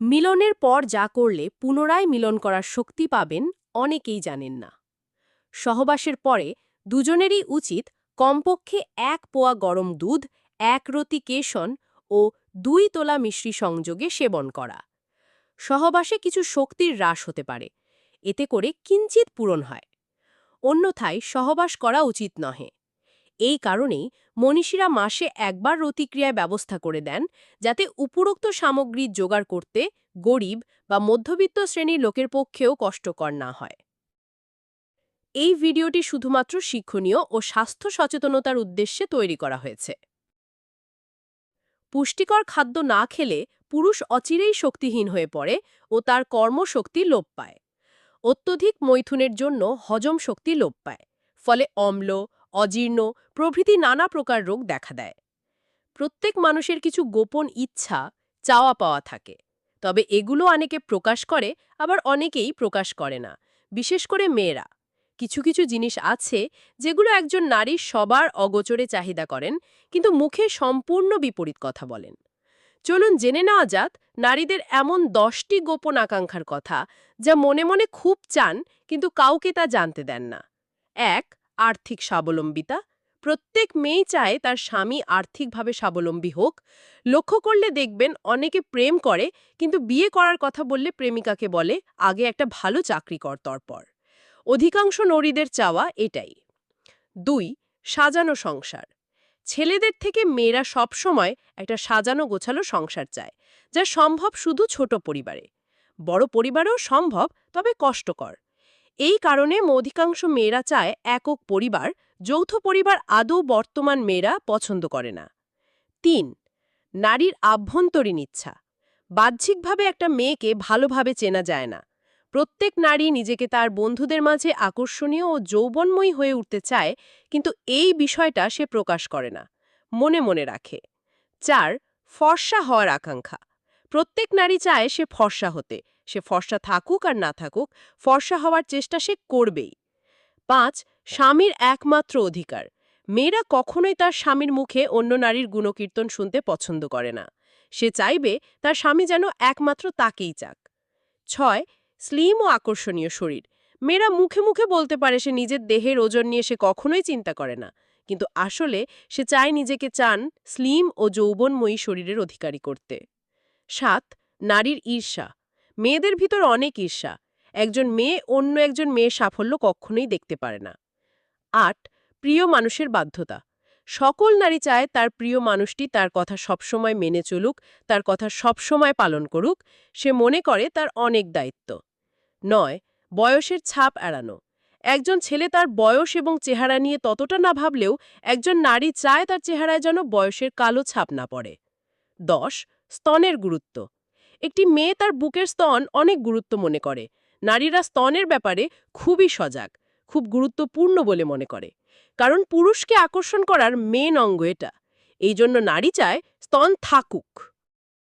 মিলনের পর যা করলে পুনরায় মিলন করার শক্তি পাবেন অনেকেই জানেন না। সহবাসের পরে দুজনেরই উচিত কমপক্ষে এক পোয়া গরম দুধ, এক রতি কেশন ও দুই তোলা মিশ্রি সংযোগে সেবন করা। সহবাসে কিছু শক্তির হ্রাস হতে পারে, এতে করে কিঞ্চিত পূরণ হয়। অন্যথায় সহবাস করা উচিত নহে। এই কারণেই মনীষীরা মাসে একবার রতিক্রিয়ায় ব্যবস্থা করে দেন, যাতে উপরোক্ত সামগ্রী জোগাড় করতে গরিব বা মধ্যবিত্ত শ্রেণির লোকের পক্ষেও কষ্টকর না হয়। এই ভিডিওটি শুধুমাত্র শিক্ষণীয় ও স্বাস্থ্য সচেতনতার উদ্দেশ্যে তৈরি করা হয়েছে। পুষ্টিকর খাদ্য না খেলে পুরুষ অচিরেই শক্তিহীন হয়ে পড়ে ও তার কর্মশক্তি লোপ পায়। অত্যধিক মৈথুনের জন্য হজম শক্তি লোপ পায়, ফলে অম্ল অজীর্ণ, প্রভৃতি নানা প্রকার রোগ দেখা দেয়। প্রত্যেক মানুষের কিছু গোপন ইচ্ছা, চাওয়া পাওয়া থাকে। তবে এগুলো অনেকে প্রকাশ করে, আবার অনেকেই প্রকাশ করে না, বিশেষ করে মেয়েরা। কিছু কিছু জিনিস আছে, যেগুলো একজন নারী সবার অগোচরে চাহিদা করেন, কিন্তু মুখে সম্পূর্ণ বিপরীত কথা বলেন। চলুন জেনে নেওয়া যাক, নারীদের এমন দশটি গোপন আকাঙ্ক্ষার কথা, যা মনে মনে খুব চান, কিন্তু কাউকে তা জানতে দেন না। এক আর্থিক স্বাবলম্বিতা। প্রত্যেক মেয়ে চায় তার স্বামী আর্থিকভাবে স্বাবলম্বী হোক। লক্ষ্য করলে দেখবেন অনেকে প্রেম করে, কিন্তু বিয়ে করার কথা বললে প্রেমিকাকে বলে, আগে একটা ভালো চাকরি কর তরপর। অধিকাংশ নরীদের চাওয়া এটাই। দুই, সাজানো সংসার। ছেলেদের থেকে মেয়েরা সবসময় একটা সাজানো গোছালো সংসার চায়, যা সম্ভব শুধু ছোট পরিবারে। বড় পরিবারেও সম্ভব, তবে কষ্টকর। এই কারণে অধিকাংশ মেয়েরা চায় একক পরিবার, যৌথ পরিবার আদৌ বর্তমান মেয়েরা পছন্দ করে না। তিন, নারীর আভ্যন্তরীণ ইচ্ছা। বাহ্যিকভাবে একটা মেয়েকে ভালোভাবে চেনা যায় না। প্রত্যেক নারী নিজেকে তার বন্ধুদের মাঝে আকর্ষণীয় ও যৌবনময়ী হয়ে উঠতে চায়, কিন্তু এই বিষয়টা সে প্রকাশ করে না, মনে মনে রাখে। চার, ফর্সা হওয়ার আকাঙ্ক্ষা। প্রত্যেক নারী চায় সে ফর্সা হতে। সে ফর্সা থাকুক আর না থাকুক, ফর্সা হওয়ার চেষ্টা সে করবেই। পাঁচ, স্বামীর একমাত্র অধিকার। মেয়েরা কখনোই তার স্বামীর মুখে অন্য নারীর গুণকীর্তন শুনতে পছন্দ করে না। সে চাইবে তার স্বামী যেন একমাত্র তাকেই চাক। ছয়, স্লিম ও আকর্ষণীয় শরীর। মেয়েরা মুখে মুখে বলতে পারে সে নিজের দেহের ওজন নিয়ে সে কখনোই চিন্তা করে না। কিন্তু আসলে সে চায় নিজেকে চান স্লিম ও যৌবনময়ী শরীরের অধিকারী করতে। সাত, নারীর ঈর্ষা। মেয়েদের ভিতর অনেক ঈর্ষা। একজন মেয়ে অন্য একজন মেয়ের সাফল্য কখনোই দেখতে পারে না। আট, প্রিয় মানুষের বাধ্যতা। সকল নারী চায় তার প্রিয় মানুষটি তার কথা সবসময় মেনে চলুক, তার কথা সবসময় পালন করুক, সে মনে করে তার অনেক দায়িত্ব। নয়, বয়সের ছাপ এড়ানো। একজন ছেলে তার বয়স এবং চেহারা নিয়ে ততটা না ভাবলেও একজন নারী চায় তার চেহারায় যেন বয়সের কালো ছাপ না পড়ে। দশ, স্তনের গুরুত্ব। একটি মেয়ে তার বুকের স্তন অনেক গুরুত্ব মনে করে। নারীরা স্তনের ব্যাপারে খুবই সজাগ, খুব গুরুত্বপূর্ণ বলে মনে করে। কারণ পুরুষকে আকর্ষণ করার মেন অঙ্গ এটা। এই জন্য নারী চায় স্তন থাকুক।